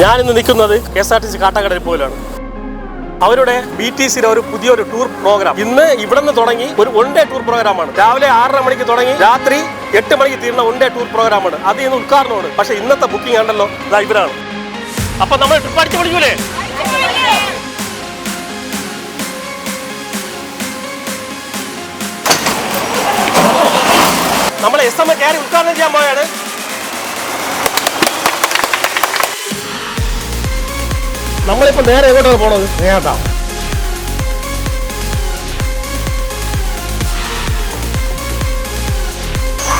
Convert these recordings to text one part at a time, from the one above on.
ഞാനിന്ന് നിൽക്കുന്നത് K S R T C കാട്ടാക്കടയിൽ പോലാണ്. അവരുടെ ബി ടി സിയുടെ ഒരു പുതിയൊരു ടൂർ പ്രോഗ്രാം. ഇന്ന് ഇവിടെ നിന്ന് തുടങ്ങി ഒരു വൺ ഡേ ടൂർ പ്രോഗ്രാമാണ്. രാവിലെ ആറര മണിക്ക് തുടങ്ങി രാത്രി എട്ട് മണിക്ക് തീരുന്ന വൺ ഡേ ടൂർ പ്രോഗ്രാമാണ്. അത് ഇന്ന് ഉദ്ഘാടനമാണ്. പക്ഷേ ഇന്നത്തെ ബുക്കിംഗ് ഇതാ ഇവരാണ്. അപ്പൊ നമ്മൾ ട്രിപ്പ് അടിച്ചു പിടിക്കൂലേ നമ്മൾ എസ് എം എ കയറി ഉദ്ഘാടനം ചെയ്യാൻ പോയാണ്. നമ്മളിപ്പോ നേരെ എങ്ങോട്ടാണ് പോണത്? നേട്ടാ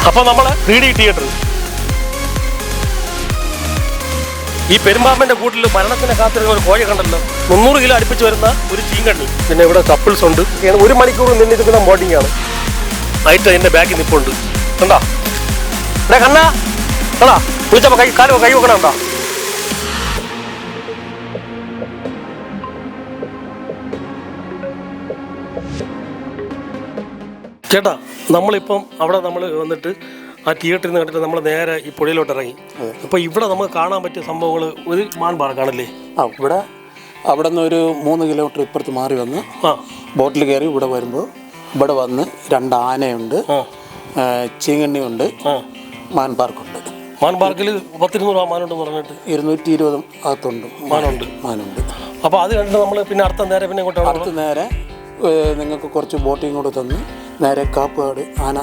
അപ്പൊ നമ്മൾ ത്രീ ഡി തിയേറ്റർ ഈ പെരുമ്പാമ്പന്റെ കൂട്ടിൽ മരണത്തിനെ കാത്തിരുന്ന ഒരു കോഴ കണ്ടല്ലോ. മുന്നൂറ് കിലോ അടുപ്പിച്ച് വരുന്ന ഒരു ചീങ്കണ്ണി. പിന്നെ ഇവിടെ കപ്പിൾസ് ഉണ്ട്. ഒരു മണിക്കൂർ നിന്നിരിക്കുന്ന ബോട്ടിംഗ് ആണ്. നൈറ്റ് അതിന്റെ ബാക്കിൽ നിപ്പുണ്ട്. കണ്ടാ? കണ്ണാ. കണ്ടാ വിളിച്ചപ്പോ കൈ കാലോ കൈ വെക്കണ കണ്ടാ? ചേട്ടാ നമ്മളിപ്പം അവിടെ നമ്മൾ വന്നിട്ട് ആ തിയേറ്ററിൽ നിന്ന് കണ്ടിട്ട് നമ്മൾ നേരെ ഈ പുഴയിലോട്ട് ഇറങ്ങി. അപ്പൊ ഇവിടെ നമുക്ക് കാണാൻ പറ്റിയ സംഭവങ്ങൾ ഒരു മാൻ കാണല്ലേ ആ ഇവിടെ അവിടെ നിന്ന് ഒരു മൂന്ന് കിലോമീറ്റർ ഇപ്പുറത്ത് മാറി വന്ന് ആ. ബോട്ടിൽ കയറി ഇവിടെ വരുമ്പോൾ ഇവിടെ വന്ന് രണ്ട് ആനയുണ്ട് ചീങ്കണ്ണിയുണ്ട് മാൻ പാർക്കുണ്ട്. മാൻ പാർക്കിൽ പത്തിരുന്നൂറ് മാനുണ്ടെന്ന് പറഞ്ഞിട്ട്? ഇരുന്നൂറ്റി ഇരുപത് അകത്തുണ്ട്. മാനുണ്ട്. മാനുണ്ട്. അപ്പോൾ അത് കണ്ടിട്ട് നമ്മൾ പിന്നെ അടുത്ത നേരെ പിന്നെ അടുത്ത നേരെ നിങ്ങൾക്ക് കുറച്ച് ബോട്ടിങ് കൂടെ തന്ന് നേരെ കാപ്പുകാട് ആന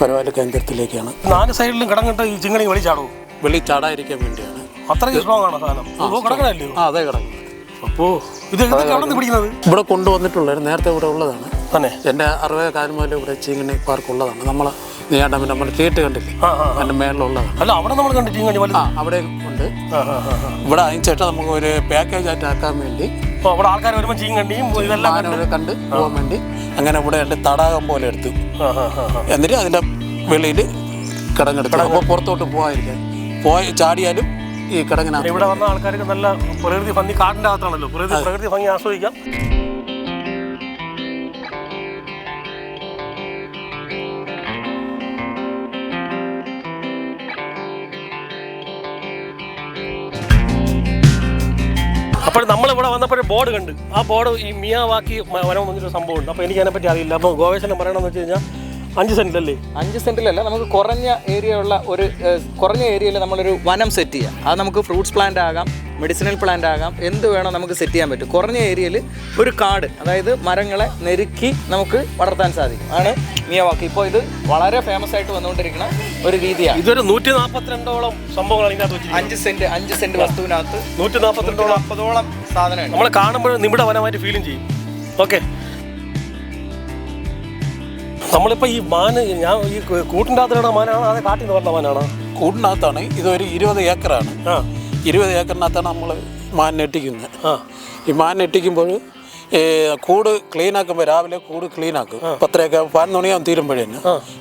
പരവാല കേന്ദ്രത്തിലേക്കാണ്. നാല് സൈഡിലും കിടങ്ങിട്ട് ഈ ചിങ്ങണി വലിച്ചാടൂ വെളി ചാടാതിരിക്കാൻ വേണ്ടിയാണ്. അത്രയും സ്ട്രോങ് ആണ് സാധനം. കിടക്കണല്ലോ ആ അതെ കിടക്കും അപ്പോ ഇത് എവിടെ പിടിക്കുന്നത്? ഇവിടെ കൊണ്ടുവന്നിട്ടുള്ളത് നേരത്തെ ഇവിടെ ഉള്ളതാണ്. തന്നെ. എന്റെ അറുപത് മുതൽ ഇവിടെ ചീങ്കണി പാർക്ക് ഉള്ളതാണ്. നമ്മൾ നീയാണ്ടം നമ്മൾ തിയേറ്റർ കണ്ടില്ലേ? അതിന്റെ മേളിലുള്ളതാണ്. അല്ല അവിടെ നമ്മൾ കണ്ടിട്ട് അവിടെ ഉണ്ട്. ഇവിടെ അതിന് ശേഷം നമുക്ക് ഒരു പാക്കേജ് ആയിട്ട് ആക്കാൻ വേണ്ടി അവിടെ ആൾക്കാർ വരുമ്പോൾ ചീങ്കണ്ടിയും ഇതെല്ലാം കണ്ട്. പോകാൻ വേണ്ടി അങ്ങനെ ഇവിടെ ഉണ്ട് തടാകം പോലെ എടുത്തു. എന്നിട്ട് അതിന്റെ വെളിയിൽ കിടങ്ങെടുത്തു. അപ്പോൾ പുറത്തോട്ട് പോകാതിരിക്കാൻ പോയി ചാടിയാലും ഈ കിടങ്ങിനാണ് ഇവിടെ വന്ന ആൾക്കാർക്ക് നല്ല പ്രകൃതി ഭംഗി കാടിന്റെ അകത്താണല്ലോ. പ്രകൃതി പ്രകൃതി ഭംഗി ആസ്വദിക്കാം. അപ്പോൾ നമ്മൾ ഇവിടെ വന്നപ്പോൾ ബോർഡ് കണ്ട്. ആ ബോർഡ് ഈ മിയാവാക്കി വനം വന്നിട്ടൊരു സംഭവം ഉണ്ട് അപ്പോൾ എനിക്ക് അതിനെപ്പറ്റി അറിയില്ല. അപ്പോൾ ഗോവേഷണം പറയണമെന്ന് വെച്ച് കഴിഞ്ഞാൽ അഞ്ച് സെന്റിലല്ലേ അഞ്ച് സെന്റിലല്ല നമുക്ക് കുറഞ്ഞ ഏരിയ ഉള്ള ഒരു കുറഞ്ഞ ഏരിയയിൽ നമ്മളൊരു വനം സെറ്റ് ചെയ്യാം. അത് നമുക്ക് ഫ്രൂട്ട്സ് പ്ലാന്റ് ആകാം മെഡിസിനൽ പ്ലാന്റ് ആകാം എന്ത് വേണോ നമുക്ക് സെറ്റ് ചെയ്യാൻ പറ്റും. കുറഞ്ഞ ഏരിയയിൽ ഒരു കാട് അതായത് മരങ്ങളെ നെരുക്കി നമുക്ക് വളർത്താൻ സാധിക്കും. ആണ് മിയവാക്ക്. ഇപ്പോൾ ഇത് വളരെ ഫേമസ് ആയിട്ട് വന്നുകൊണ്ടിരിക്കുന്ന ഒരു രീതിയാണ്. ഇതൊരു നൂറ്റി നാൽപ്പത്തിരണ്ടോളം സംഭവങ്ങളാണ് ഇതിനകത്ത് അഞ്ച് സെന്റ് അഞ്ച് സെന്റ് വസ്തുവിനകത്ത് നൂറ്റി നാൽപ്പത്തിരണ്ടോളം നാൽപ്പതോളം സാധനമാണ് നമ്മൾ കാണുമ്പോൾ നിമിട വനമായിട്ട് ഫീലും ചെയ്യും. ഓക്കെ നമ്മളിപ്പോൾ ഈ മാന് ഞാൻ ഈ കൂട്ടിന്റെ അകത്തിലുള്ള മാനാണോ? അതെ കാട്ടിൽ നിന്ന് പറഞ്ഞ മാനാണോ? കൂടിനകത്താണ്. ഇതൊരു ഇരുപത് ഏക്കറാണ്. ആ. ഇരുപത് ഏക്കറിനകത്താണ് നമ്മൾ മാൻ നെട്ടിക്കുന്നത് ആ. ഈ മാൻ നെട്ടിക്കുമ്പോൾ കൂട് ക്ലീൻ ആക്കുമ്പോൾ രാവിലെ കൂട് ക്ലീൻ ആക്കും പത്തരയൊക്കെ പതിനൊന്ന് മണിയാകും തീരുമ്പോഴേ തന്നെ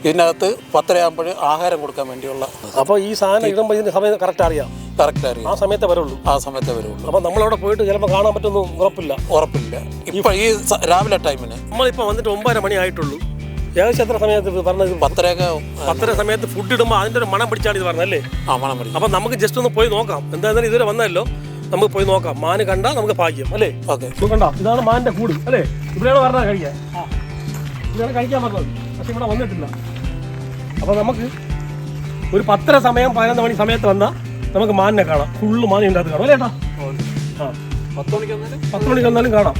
ഇതിനകത്ത് പത്തരയാകുമ്പോൾ ആഹാരം കൊടുക്കാൻ വേണ്ടിയുള്ള അപ്പോൾ ഈ സാധനം ഇടുമ്പോൾ ഇതിന്റെ സമയം കറക്റ്റ് അറിയാം? കറക്റ്റ് അറിയാം. ആ സമയത്തെ വരുള്ളൂ. ആ സമയത്തെ വരുള്ളൂ. അപ്പോൾ നമ്മളവിടെ പോയിട്ട് ചിലപ്പോൾ കാണാൻ പറ്റുമെന്ന് ഉറപ്പില്ല. ഉറപ്പില്ല. ഇപ്പം ഈ സ- രാവിലെ ടൈമിന് നമ്മളിപ്പോൾ വന്നിട്ട് ഒമ്പതര മണി ആയിട്ടുള്ളൂ. ഏകദേശം എത്ര സമയത്ത് പറഞ്ഞത് പത്തരയൊക്കെ പത്തര സമയത്ത് ഫുഡ് ഇടുമ്പോൾ അതിന്റെ ഒരു മണം പിടിച്ചാണ് ഇത് പറഞ്ഞല്ലേ ആ മണം പിടിച്ചു അപ്പം നമുക്ക് ജസ്റ്റ് ഒന്ന് പോയി നോക്കാം. എന്തായാലും ഇതുവരെ വന്നല്ലോ നമുക്ക് പോയി നോക്കാം. മാന് കണ്ടാൽ നമുക്ക് ഭാഗ്യം അല്ലേ? ഓക്കെ. കണ്ടോ? ഇതാണ് മാന്റെ കൂട് അല്ലേ? ഇവിടെയാണ് പറഞ്ഞത് കഴിക്കാൻ. ഇവിടെയാണ് കഴിക്കാൻ പറഞ്ഞത്. പക്ഷെ ഇവിടെ വന്നിട്ടില്ല. അപ്പൊ നമുക്ക് ഒരു പത്തര സമയം പതിനൊന്ന് മണി സമയത്ത് വന്നാൽ നമുക്ക് മാനിനെ കാണാം. ഫുള്ള് മാൻ ഇതിന്റെ അകത്ത് കാണാം. അല്ലേ ഏട്ടാ? ആ. പത്ത് മണിക്ക് വന്നാലും? പത്ത് മണിക്ക് വന്നാലും കാണാം.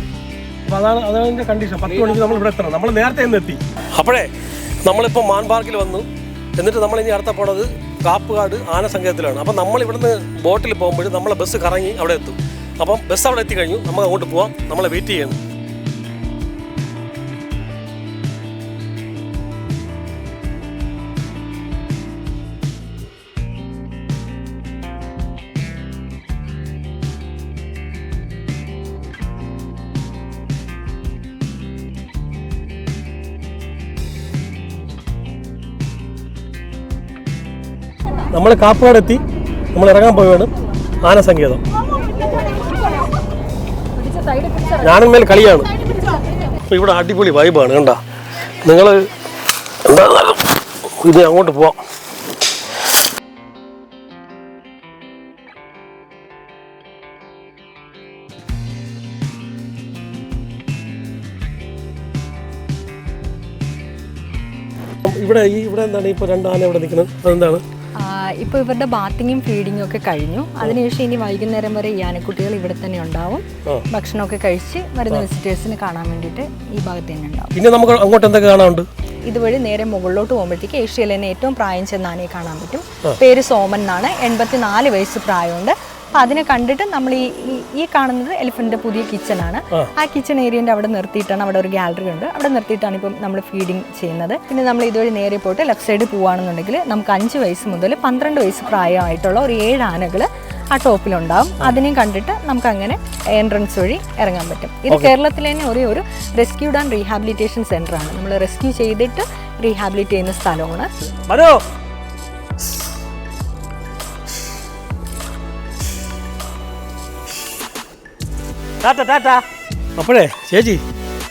അതാണ് അതാണ് കണ്ടീഷൻ പത്ത് മണിക്ക് നമ്മൾ ഇവിടെ എത്തണം. നമ്മൾ നേരത്തെ ഇന്ന് എത്തി. അപ്പോഴേ നമ്മളിപ്പോൾ മാൻ പാർക്കിൽ വന്നു. എന്നിട്ട് നമ്മൾ ഇനി അടുത്ത പോണത് കാപ്പുകാട് ആന സങ്കേതത്തിലാണ് അപ്പം നമ്മൾ ഇവിടുന്ന് ബോട്ടിൽ പോകുമ്പോൾ നമ്മളെ ബസ് കറങ്ങി അവിടെ എത്തും. അപ്പം ബസ് അവിടെ എത്തിക്കഴിഞ്ഞു. നമുക്ക് അങ്ങോട്ട് പോവാം. നമ്മളെ വെയിറ്റ് ചെയ്യണം. നമ്മൾ കാപ്പാടെത്തി നമ്മൾ ഇറങ്ങാൻ പോവുകയാണ്. ഞാനും ഞാനിന്മേൽ കളിയാണ്. അപ്പോൾ ഇവിടെ അടിപൊളി വൈബാണ് കണ്ട? നിങ്ങൾ ഇത്? അങ്ങോട്ട് പോവാം. ഇവിടെ ഈ ഇവിടെ എന്താണ്? ഇപ്പോൾ രണ്ടാന ഇവിടെ നിൽക്കുന്നത്. അതെന്താണ്? ഇപ്പോൾ ഇവരുടെ ബാത്തിങ്ങും ഫീഡിങ്ങും ഒക്കെ കഴിഞ്ഞു. അതിനുശേഷം ഇനി വൈകുന്നേരം വരെ ഈ ആനക്കുട്ടികൾ ഇവിടെ തന്നെ ഉണ്ടാവും. ഭക്ഷണമൊക്കെ കഴിച്ച് വരുന്ന വിസിറ്റേഴ്സിന് കാണാൻ വേണ്ടിയിട്ട് ഈ ഭാഗത്ത് തന്നെ ഉണ്ടാവും. പിന്നെ നമുക്ക് അങ്ങോട്ട് എന്തൊക്കെ കാണാനുണ്ട്? ഇതുവഴി നേരെ മുകളിലോട്ട് പോകുമ്പോഴത്തേക്ക് ഏഷ്യയിലെ തന്നെ ഏറ്റവും പ്രായം ചെന്ന ആനയെ കാണാൻ പറ്റും. പേര് സോമൻ എന്നാണ്. എൺപത്തിനാല് വയസ്സ് പ്രായമുണ്ട്. അപ്പം അതിനെ കണ്ടിട്ട് നമ്മൾ ഈ ഈ- കാണുന്നത് എലിഫന്റിന്റെ പുതിയ കിച്ചണാണ് ആ. കിച്ചൺ ഏരിയന്റെ അവിടെ നിർത്തിയിട്ടാണ് അവിടെ ഒരു ഗാലറി ഉണ്ട്. അവിടെ നിർത്തിയിട്ടാണ് ഇപ്പം നമ്മൾ ഫീഡിങ് ചെയ്യുന്നത്. പിന്നെ നമ്മൾ ഇതുവഴി നേരെ പോയിട്ട് ലെഫ്റ്റ് സൈഡ് പോവുകയാണെന്നുണ്ടെങ്കിൽ നമുക്ക് അഞ്ച് വയസ്സ് മുതൽ പന്ത്രണ്ട് വയസ്സ് പ്രായമായിട്ടുള്ള ഒരു ഏഴ് ആനകൾ ആ ടോപ്പിലുണ്ടാവും അതിനെയും കണ്ടിട്ട് നമുക്ക് അങ്ങനെ എൻട്രൻസ് വഴി ഇറങ്ങാൻ പറ്റും. ഇത് കേരളത്തിലെ തന്നെ ഒരേ ഒരു റെസ്ക്യൂഡ് ആൻഡ് റീഹാബിലിറ്റേഷൻ സെന്റർ ആണ്. നമ്മൾ റെസ്ക്യൂ ചെയ്തിട്ട് റീഹാബിലിറ്റ് ചെയ്യുന്ന സ്ഥലമാണ്. ടാറ്റ ടാറ്റ. അപ്പോഴേ ചേച്ചി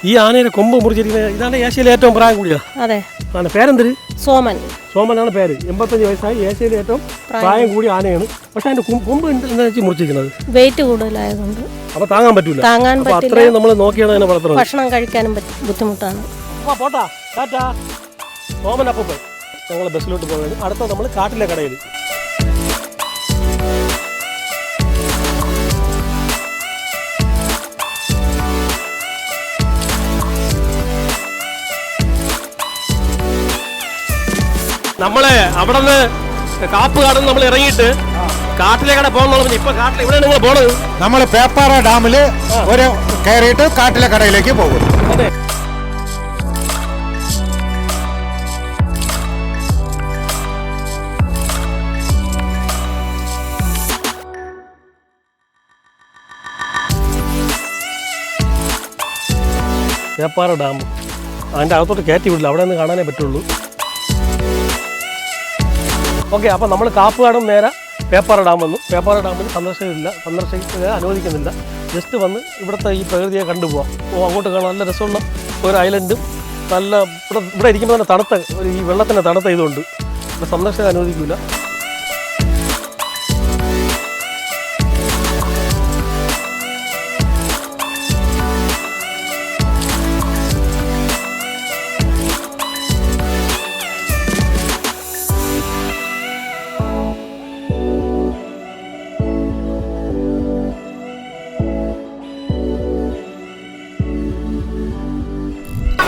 ഈ ആനയുടെ കൊമ്പ് മുറിച്ചിരിക്കുന്നത് ഇതാണ് ഏഷ്യയിലെ ഏറ്റവും പ്രായം കൂടിയത് അതെ. ആണ് പേരെന്തര് സോമൻ. സോമനാണ് പേര്. എൺപത്തഞ്ച് വയസ്സായി ഏഷ്യയിലെ ഏറ്റവും പ്രായം കൂടിയ ആനയാണ്. പക്ഷെ അതിന്റെ കൊമ്പ് എന്താ വെച്ച് മുറിച്ചിരിക്കുന്നത്? വെയിറ്റ് കൂടുതലായതുകൊണ്ട്. അപ്പൊ താങ്ങാൻ പറ്റൂല. താങ്ങാൻ പറ്റില്ല. അത്രയും നമ്മൾ നോക്കിയാണ് അതിനെ വളർത്തുന്നത്. ഭക്ഷണം കഴിക്കാനും ബുദ്ധിമുട്ടാണ്. പോട്ടാ. ടാറ്റാ. സോമൻ അപ്പം ഞങ്ങൾ ബസ്സിലോട്ട് പോകുന്നത് അടുത്ത നമ്മൾ കാട്ടിലെ കടയിൽ നമ്മളെ അവിടെ നിന്ന് കാപ്പ് കാടും നമ്മൾ ഇറങ്ങിയിട്ട് കാട്ടിലേക്കാണ് പോകുന്നത് പോകുന്ന ഇപ്പൊ കാട്ടിൽ ഇവിടെ നിങ്ങൾ പോണത്. നമ്മൾ പേപ്പാറ ഡാമിൽ ഒരു കയറിയിട്ട് കാട്ടിലെ കടയിലേക്ക് പോകും അതെ. പേപ്പാറ ഡാം. അതിന്റെ അകത്തോട്ട് കയറ്റി വിടില്ല. അവിടെ നിന്ന് കാണാനേ പറ്റുള്ളൂ. ഓക്കെ അപ്പോൾ നമ്മൾ കാപ്പുകാടും നേരെ പേപ്പാറ ഡാം വന്നു പേപ്പാറ ഡാമിൽ സന്ദർശനമില്ല സന്ദർശിക്കുക അനുവദിക്കുന്നില്ല. ജസ്റ്റ് വന്ന് ഇവിടുത്തെ ഈ പ്രകൃതിയെ കണ്ടുപോകാം ഓ അങ്ങോട്ട് കാണാൻ നല്ല രസമുള്ള ഒരു ഐലൻഡും നല്ല ഇവിടെ ഇവിടെ ഇരിക്കുമ്പോൾ തന്നെ തണുത്ത ഒരു ഈ വെള്ളത്തിന്റെ തണുത്ത ഇതുണ്ട്. ഇവിടെ സന്ദർശനം അനുവദിക്കില്ല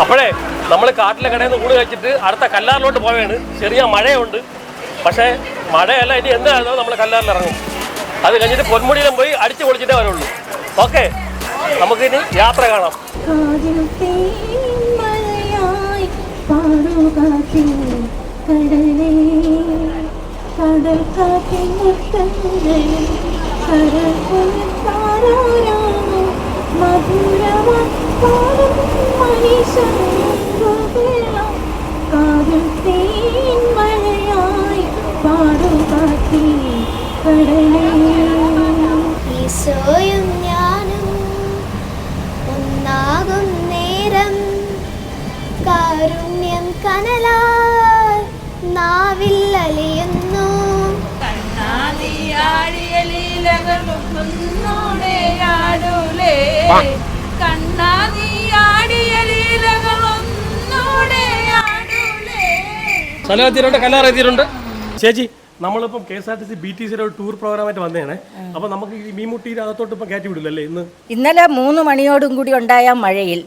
അപ്പോഴേ നമ്മൾ കാട്ടിലെ കടയിൽ നിന്ന് കൂട് കഴിച്ചിട്ട് അടുത്ത കല്ലാറിലോട്ട് പോവുകയാണ് ചെറിയ മഴയുണ്ട്. പക്ഷേ മഴയല്ല ഇനി എന്തായിരുന്നോ നമ്മൾ കല്ലാറിൽ ഇറങ്ങും അത് കഴിഞ്ഞിട്ട് പൊന്മുടിയിലും പോയി അടിച്ചു പൊളിച്ചിട്ടേ വരുള്ളൂ. ഓക്കെ നമുക്കിനി യാത്ര കാണാം. കടൽ കാറ്റിൻ മുത്തങ്ങളിൽ കടൽ പുലർത്താരോ ഈശോയും ഞാനും ഒന്നാകും നേരം. കാരുണ്യം കനലാൽ നാവിൽ അലിയുന്നു. സ്ഥലം എത്തിയിട്ടുണ്ട് കല്ലാർ എത്തിയിട്ടുണ്ട്. ചേച്ചി നമ്മളിപ്പം K S R T C B T സിയുടെ ഒരു ടൂർ പ്രോഗ്രാമായിട്ട് വന്നതാണ്. അപ്പൊ നമുക്ക് ഈ മീൻമുട്ടിയുടെ അകത്തോട്ട് ഇപ്പം കയറ്റി വിടില്ലല്ലേ ഇന്ന്? ഇന്നലെ മൂന്ന് മണിയോടും കൂടി ഉണ്ടായ മഴയിൽ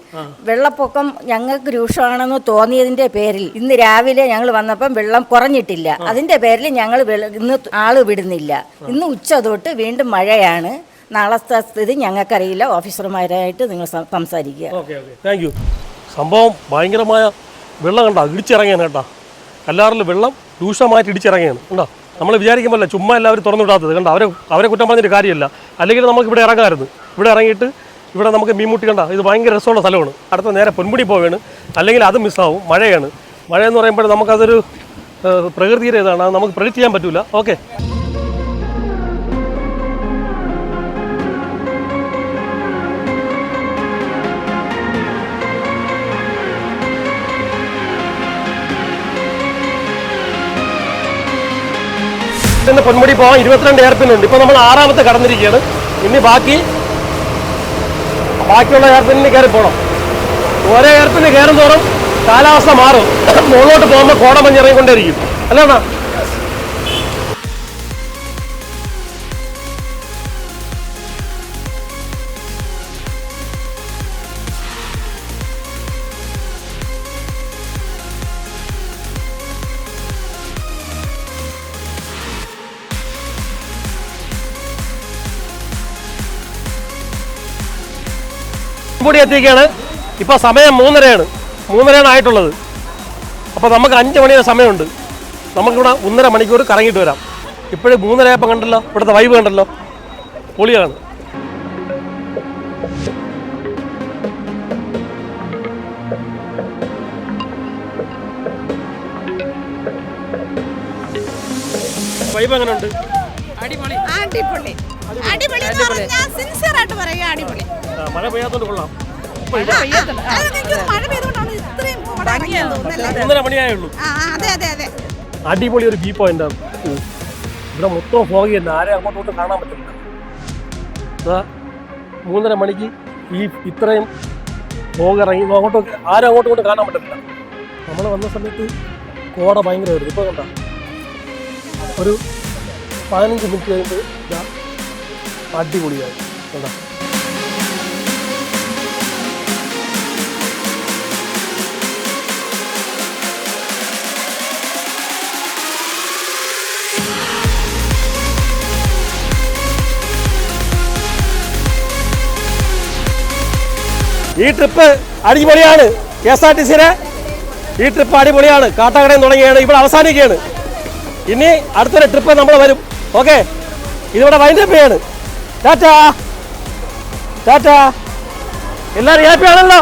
വെള്ളപ്പൊക്കം ഞങ്ങൾക്ക് രൂക്ഷമാണെന്ന് തോന്നിയതിന്റെ പേരിൽ ഇന്ന് രാവിലെ ഞങ്ങൾ വന്നപ്പം വെള്ളം കുറഞ്ഞിട്ടില്ല. അതിന്റെ പേരിൽ ഞങ്ങൾ ഇന്ന് ആൾ വിടുന്നില്ല. ഇന്ന് ഉച്ച തൊട്ട് വീണ്ടും മഴയാണ്. നാളത്തെ സ്ഥിതി ഞങ്ങൾക്കറിയില്ല. ഓഫീസർമാരായിട്ട് നിങ്ങൾ സംസാരിക്കുക. താങ്ക് യു സംഭവം ഭയങ്കരമായ വെള്ളം കണ്ട ഇടിച്ചിറങ്ങിയാണ് കേട്ടോ. കല്ലാറിൽ വെള്ളം രൂക്ഷമായിട്ട് ഇടിച്ചിറങ്ങിയാണ്. കണ്ടോ? നമ്മൾ വിചാരിക്കുമ്പോൾ ചുമ്മാ എല്ലാവരും തുറന്നു വിടാത്തത്. കണ്ടോ അവരെ അവരെ കുറ്റം പറഞ്ഞിട്ട് കാര്യമില്ല. അല്ലെങ്കിൽ നമുക്ക് ഇവിടെ ഇറങ്ങാമായിരുന്നു. ഇവിടെ ഇറങ്ങിയിട്ട് ഇവിടെ നമുക്ക് മീൻമുട്ടി കണ്ട. ഇത് ഭയങ്കര രസമുള്ള സ്ഥലമാണ്. അടുത്ത നേരെ പൊന്മുടി പോവുകയാണ്. അല്ലെങ്കിൽ അത് മിസ്സാവും. മഴയാണ്. മഴയെന്ന് പറയുമ്പോൾ നമുക്കതൊരു പ്രകൃതിയുടെ ഇതാണ്. നമുക്ക് പ്രെഡിക്റ്റ് ചെയ്യാൻ പറ്റില്ല ഓക്കെ ഇന്ന് പൊന്മുടി പോകാൻ ഇരുപത്തിരണ്ട് എയർപിന്നുണ്ട് ഇപ്പോൾ നമ്മൾ ആറാമത്തെ കടന്നിരിക്കുകയാണ്. ഇനി ബാക്കി ബാക്കിയുള്ള എയർപിന്നിൽ കയറി പോകണം ഓരോ എയർപിന്ന് കയറും തോറും കാലാവസ്ഥ മാറും. മുകളിലോട്ട് പോകുമ്പോൾ കോടമഞ്ഞ് ഇറങ്ങിക്കൊണ്ടേയിരിക്കും. അല്ലേണ കൂടി എത്തിക്കുകയാണ് ഇപ്പോൾ സമയം മൂന്നരയാണ്. മൂന്നരയാണ് ആയിട്ടുള്ളത്. അപ്പോൾ നമുക്ക് അഞ്ച് മണി വരെ സമയമുണ്ട്. നമുക്കിവിടെ ഒന്നര മണിക്കൂർ കറങ്ങിയിട്ട് വരാം. ഇപ്പോഴും മൂന്നരയപ്പം കണ്ടല്ലോ? ഇവിടുത്തെ വൈബ് കണ്ടല്ലോ? പൊളിയാണ്. വൈബ് എങ്ങനെയുണ്ട് അടിപൊളി. അടിപൊളി അടിപൊളി പറഞ്ഞാൽ സിൻസിയർ ആയിട്ട് പറയുക അടിപൊളി. മഴ പെയ്യാത്തോണ്ട് കൊള്ളാം. ഒന്നര മണിയായുള്ളൂ ആ ആ, അതെ. അതെ അതെ അടിപൊളി ഒരു വ്യൂ പോയിന്റ് ഇവിടെ മൊത്തം ഫോഗ് തന്നെ. ആരെ അങ്ങോട്ടോട്ട് കാണാൻ പറ്റില്ല. മൂന്നര മണിക്ക് ഈ ഇത്രയും ഫോഗ് ഇറങ്ങി. അങ്ങോട്ട് ആരും അങ്ങോട്ടും ഇങ്ങോട്ടും കാണാൻ പറ്റത്തില്ല. നമ്മൾ വന്ന സമയത്ത് കോട ഭയങ്കരമായിരുന്നു ഇപ്പോൾ കണ്ട. ഒരു പതിനഞ്ച് മിനിറ്റ് കഴിഞ്ഞിട്ട് അടിപൊളിയായി. കണ്ടാ? ഈ ട്രിപ്പ് അടിപൊളിയാണ്. കെ എസ് ആർ ടി സിയുടെ ഈ ട്രിപ്പ് അടിപൊളിയാണ്. കാട്ടാക്കടയിൽ തുടങ്ങിയാണ്. ഇവിടെ അവസാനിക്കുകയാണ്. ഇനി അടുത്തൊരു ട്രിപ്പ് നമ്മൾ വരും. ഓക്കെ? ഇതിവിടെ വൈൻഡപ്പ് ചെയ്യാണ്. ടാറ്റാ. ടാറ്റാ. എല്ലാവരും ഹാപ്പി ആണല്ലോ?